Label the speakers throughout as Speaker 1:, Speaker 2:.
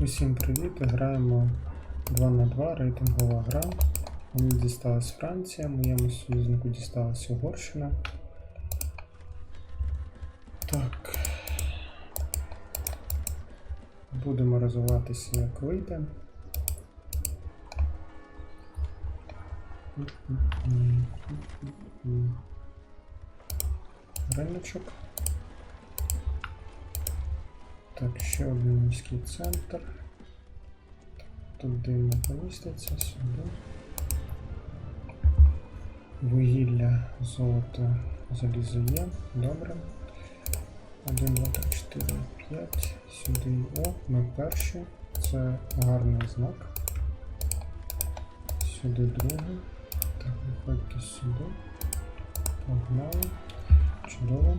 Speaker 1: Усім привіт! Граємо 2 на 2 рейтингова гра. Мені дісталась Франція, моєму союзнику дісталась Угорщина. Так. Будемо розвиватися як вийде. Риночок. Так, ще один міський центр. Туди не поміститься, сюди. Вугілля, золото, залізо є. Добре. 1, 2, 3, 4, 5. Сюди. О, ми перші. Це гарний знак. Сюди другий. Так, виходьте сюди. Погнали. Чудово.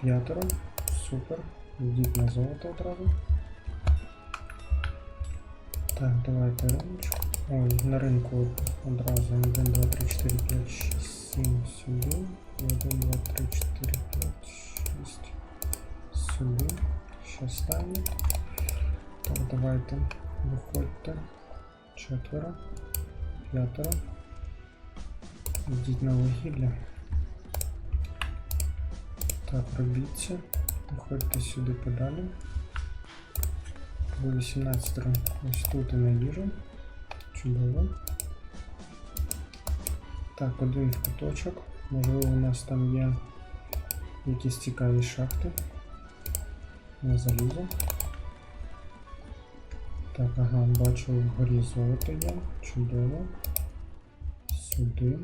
Speaker 1: П'ятеро. Супер. Йдіть на золото одразу. Так, давайте риночку. Ой, на ринку одразу 1, 2, 3, 4, 5, 6, 7 сюди. І 1, 2, 3, 4, 5, 6 сюди. Ще останнє. Так, давайте виходьте. Четверо. П'ятеро. Йдіть на вугілля. Так, робіться. Виходьте сюди подалі. Буде 18 ось тут і на їжу. Чудово. Так, один в куточок. Можливо, у нас там є якісь цікаві шахти. На залізо. Так, ага, бачу вгорі золото є. Чудово. Сюди.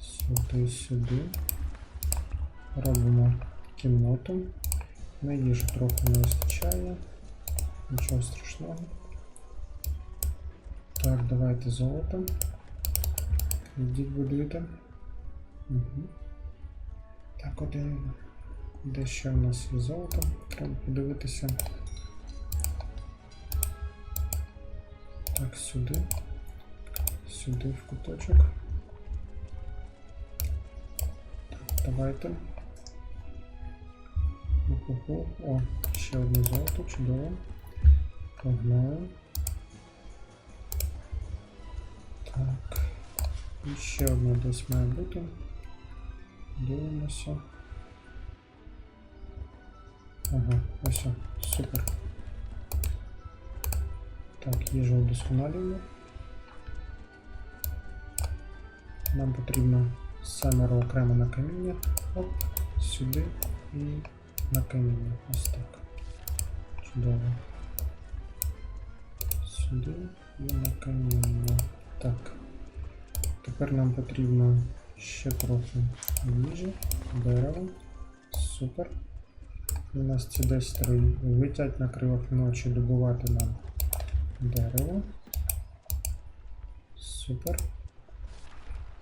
Speaker 1: Сюди, сюди. Робимо кімнату. На їжу трохи не вистачає. Нічого страшного. Так, давайте золото. Йдіть будуйте. Угу. Так, один. Де ще в нас є золото? Треба подивитися. Так, сюди. Сюди в куточок. Так, давайте. Ого, О, ще одне золото, чудово. Погнали. Так. І ще одне десь має бути. Дивимося. Ага, ось. о, Супер. Так, їжу удосконалюємо. Нам потрібно семеро окремо на каміння. Оп, сюди і На каміння. Ось так. Чудово. Сюди і на каміння. Так. Тепер нам потрібно ще трохи їжі, дерева. Супер. У нас ці 10 летять на кривах ночі добувати нам дерево. Супер.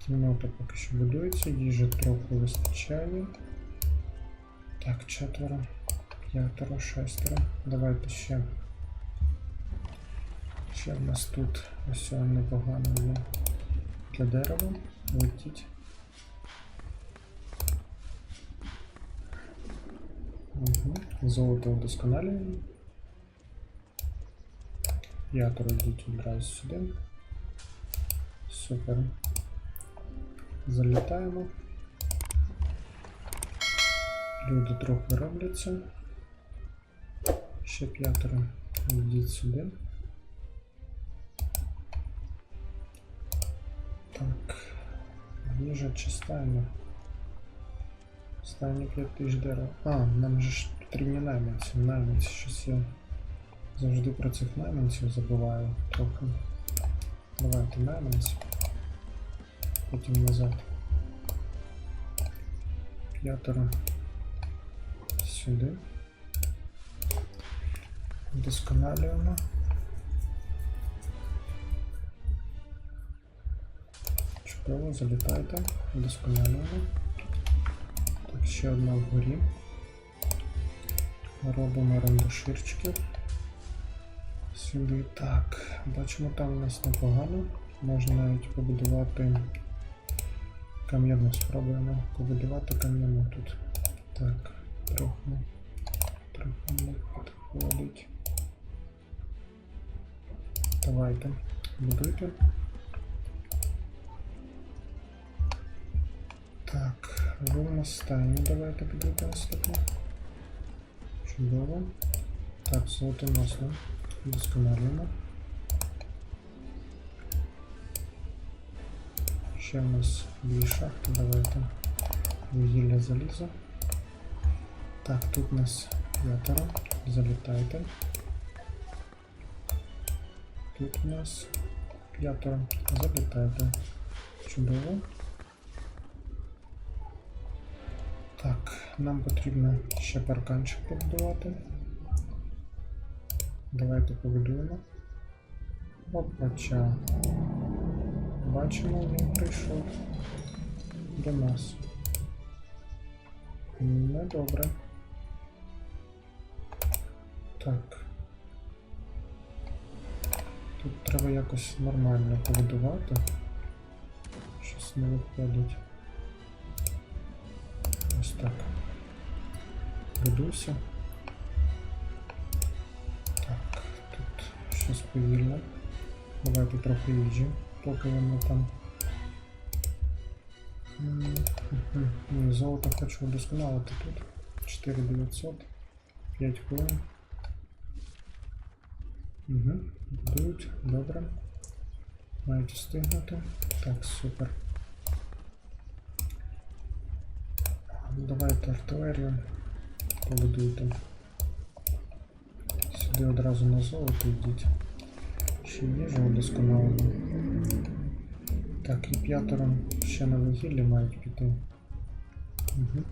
Speaker 1: Кімната поки що будується, їжі трохи вистачає. Так, четверо, п'ятеро, шестеро. Давайте ще. Ще в нас тут ось непогано є для дерева. Летіть. Угу. Золото удосконалюємо. П'ятеро йдіть одразу сюди. Супер. Залітаємо. Люди трохи робляться. Ще п'ятеро йдіть сюди. Так. Їжа чи стайня? Стайня 5 тисяч дерева. А, нам же ж потрібні найманці. Найманці щось я завжди про цих найманців забуваю трохи. Давайте найманці. Потім назад. П'ятеро Сюди. Вдосконалюємо. Чудово, залітайте, вдосконалюємо. Так, ще одна вгорі. Робимо рандоширчики. Сюди. Так, бачимо, там у нас непогано. Можна навіть побудувати кам'яну. Спробуємо побудувати кам'яну тут. Так, трохи. Трохи підходить. Давайте, будуйте. Так, ви в нас стайні, давайте будуйте наступне. Чудово. Так, золотоносно. Досконалюємо. Ще в нас дві шахти, давайте. Вугілля залізо. Так, тут у нас п'ятеро. Залітайте. Тут у нас п'ятеро. Залітайте. Чудово. Так, нам потрібно ще парканчик побудувати. Давайте побудуємо. Опача. Бачимо, він прийшов до нас. Недобре. Так. Тут треба якось нормально побудувати. Щось не виходить. Ось так. Будуйся. Так, тут щось повільно. Давайте трохи їжі, поки воно там. Золото хочу удосконалити тут. 4900. 5 хвилин. Угу. Будують, добре. Мають встигнути. Так, супер. Давайте артилерію побудуйте. Сюди одразу на золото йдіть. Ще їжу удосконалено. Так, і п'ятеро ще на вугіллі мають піти. Угу.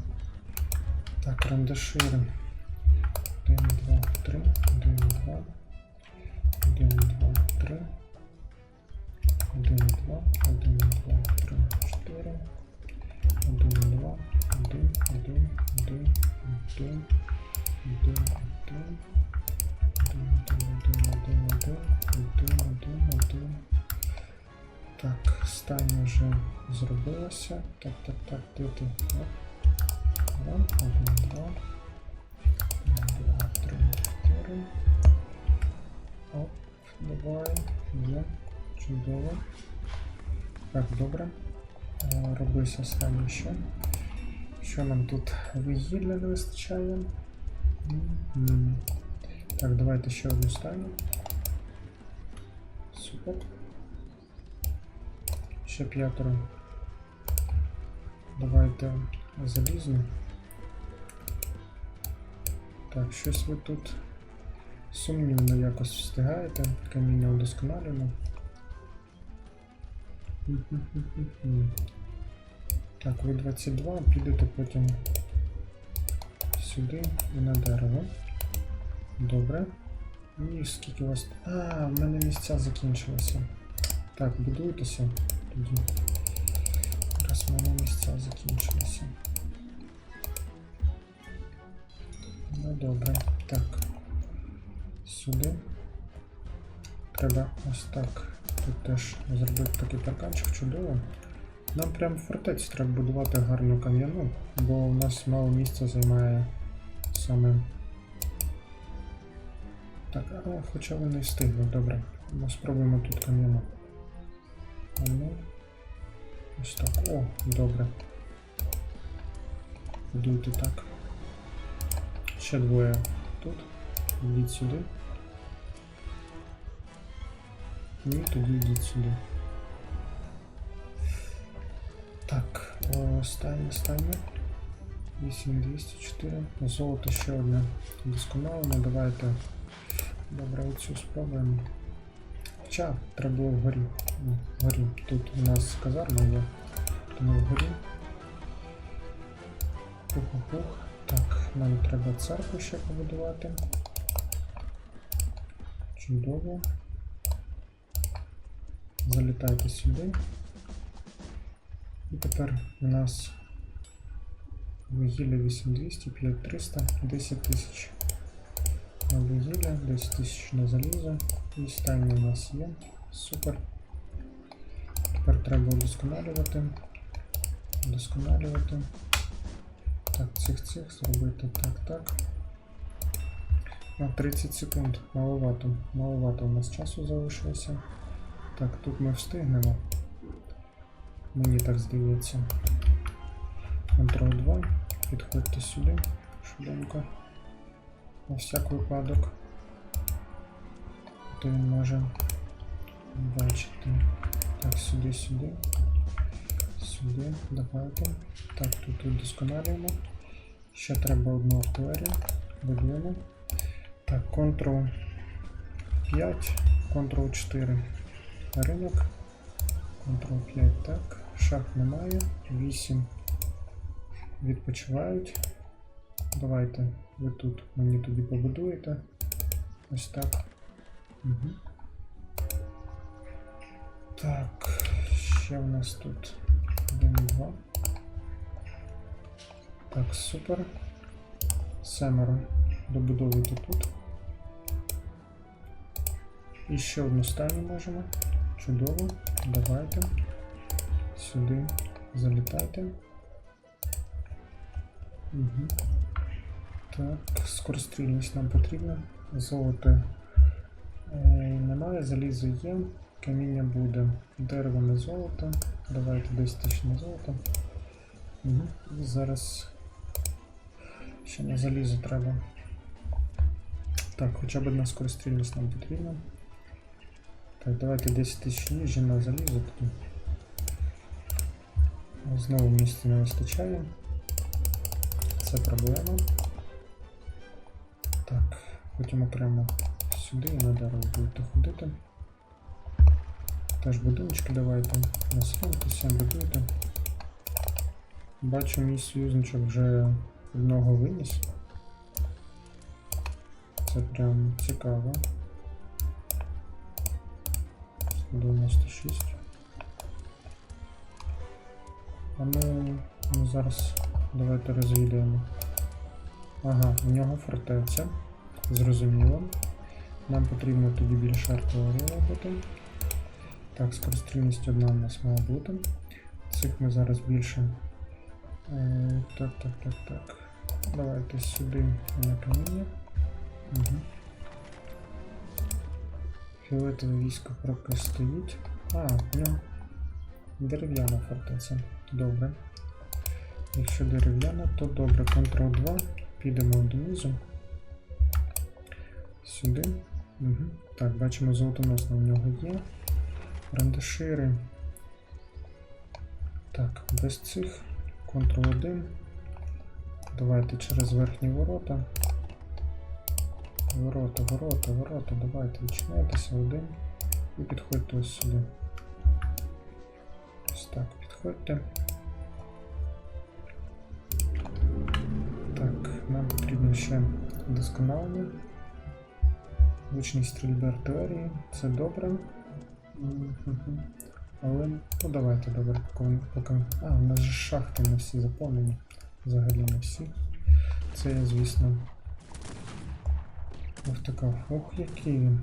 Speaker 1: Так, рандашири. 1, 2, 3, 1, 2. 1, 2, 3. 1, 2, 1, 2, 3, 4. 1, 2, 1, 1, 1, 1, 1, 1. Так, стайня вже зробилася. Так, так, так, ти? Один, два. Два, три, чотири. Оп, давай. Є. Чудово. Так, добре. Е, Робися стайня ще. Що нам тут вугілля не вистачає? Мгм. Так, давайте ще одну стайню. Супер. Ще п'ятеро. Давайте залізну. Так, щось ви тут Сумнівно якось встигаєте. Каміння удосконалено. Так, ви 22, підете потім сюди і на дерево. Добре. І скільки у вас. А, в мене місця закінчилися. Так, будуйтеся тоді. Раз в мене місця закінчилися. Ну добре. Так. Сюди. Треба ось так. Тут теж зробити такий парканчик чудово. Нам прям в фортеці треба будувати гарну кам'яну, бо у нас мало місця займає саме так, а хоча вони встигли, добре. Ми спробуємо тут кам'яну. Ну. Ось так. О, добре. Будуйте так. Ще двоє тут. Йдіть сюди. І тоді йдіть сюди. Так, останнє, останнє. 8204. Золото ще одне досконалено. Давайте Добре, оцю спробуємо. Хоча треба було вгорі. Ну, Вгорі. Тут у нас казарма є, тому вгорі. Пух-пух-пух. Так, нам треба церкву ще побудувати. Чудово. Залітайте сюди. І тепер у нас вугілля 8200, 5300, 10 тисяч на вугілля, 10 тисяч на залізо. І стайня у нас є. Супер. Тепер треба удосконалювати. Удосконалювати. Так, цих цих зробити так, так. А, 30 секунд. Маловато. Маловато у нас часу залишилося. Так, тут ми встигнемо. Мені так здається. Ctrl 2. Підходьте сюди. Швиденько. На всяк випадок. То він може бачити. Так, сюди, сюди. Сюди. Давайте. Так, тут удосконалюємо. Ще треба одну артилерію. Будуємо. Так, Ctrl 5, Ctrl 4 ринок. Ctrl 5, так. Шах немає. 8 відпочивають. Давайте ви тут мені тоді побудуєте. Ось так. Угу. Так, ще в нас тут 1, 2. Так, супер. Семеро добудовуйте тут. І ще одну стані можемо. Чудово. Давайте. Сюди залітайте. Угу. Так, скорострільність нам потрібна. Золото е, немає, залізо є, каміння буде. Дерево не золото. Давайте 10 тисяч на золото. Угу. Зараз ще на залізо треба. Так, хоча б одна скорострільність нам потрібна. Так, давайте 10 тисяч їжі на залізо тоді. Знову місця не вистачає. Це проблема. Так, потім окремо сюди і на дерево будете ходити. Теж будиночки давайте. На свинку 7 будуйте. Бачу, мій союзничок вже одного виніс. Це прям цікаво. 96. А ну, ну зараз давайте розвідаємо. Ага, у нього фортеця. Зрозуміло. Нам потрібно тоді більше артилерії робити. Так, скорострільність одна у нас має бути. Цих ми зараз більше. Е, так, так, так, так. Давайте сюди на каміння. Угу. Фіолетове військо поки стоїть. А, нього дерев'яна фортеця. Добре. Якщо дерев'яна, то добре. Ctrl 2. Підемо донизу. Сюди. Угу. Так, бачимо, золотоносна у нього є. Рандашири. Так, без цих. Ctrl 1. Давайте через верхні ворота. Ворота, ворота, ворота, давайте відчиняйтеся один і підходьте ось сюди. Ось так, підходьте. Так, нам потрібно ще вдосконалення. Влучність стрільби артилерії, це добре. Але, ну давайте, добре, поки. А, у нас же шахти не всі заповнені. Взагалі не всі. Це звісно. Втикав. Ох, який він.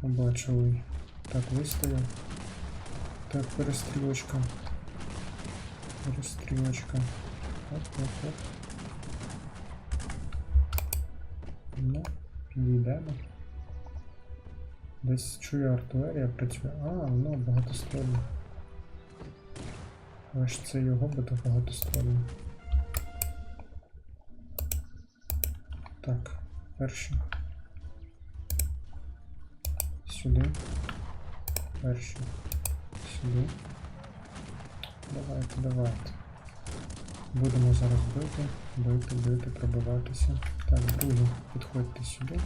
Speaker 1: Побачили. Так, вистояв. Так, перестрілочка. Перестрілочка. Оп, оп, оп. Ну, підійдемо. Десь чую артилерія працює. А, воно багатоствольне. Ось це його буде багатоствольне. Так, перший. Сюди. Перший. Сюди. Давайте, давайте. Будемо зараз бити, бити, бити, пробиватися. Так, другі, підходьте сюди.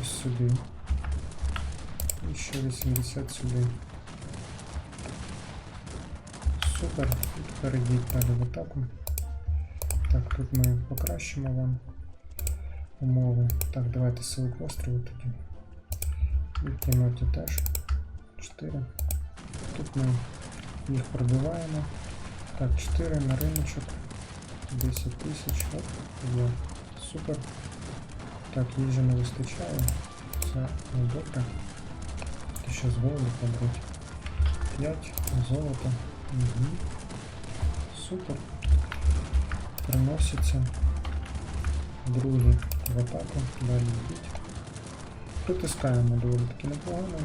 Speaker 1: Ось сюди. І ще 80 сюди. Супер. І тепер йдіть далі в атаку. Так, тут ми покращимо вам Умови. Так, давайте сили к острову тоді. І кімнаті теж. 4. Тут ми їх пробиваємо. Так, 4 на риночок. 10 тисяч. Оп, є. Супер. Так, їжі не вистачає. Це не добре. Ти ще з голоду побрати. 5 золото. Угу. Супер. Приноситься. другі в атаку, далі йдіть. Притискаємо доволі таки непогано.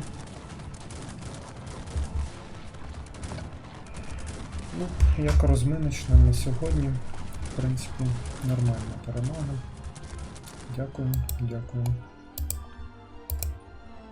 Speaker 1: Ну, як розминочна на сьогодні, в принципі, нормальна перемога. Дякую, дякую.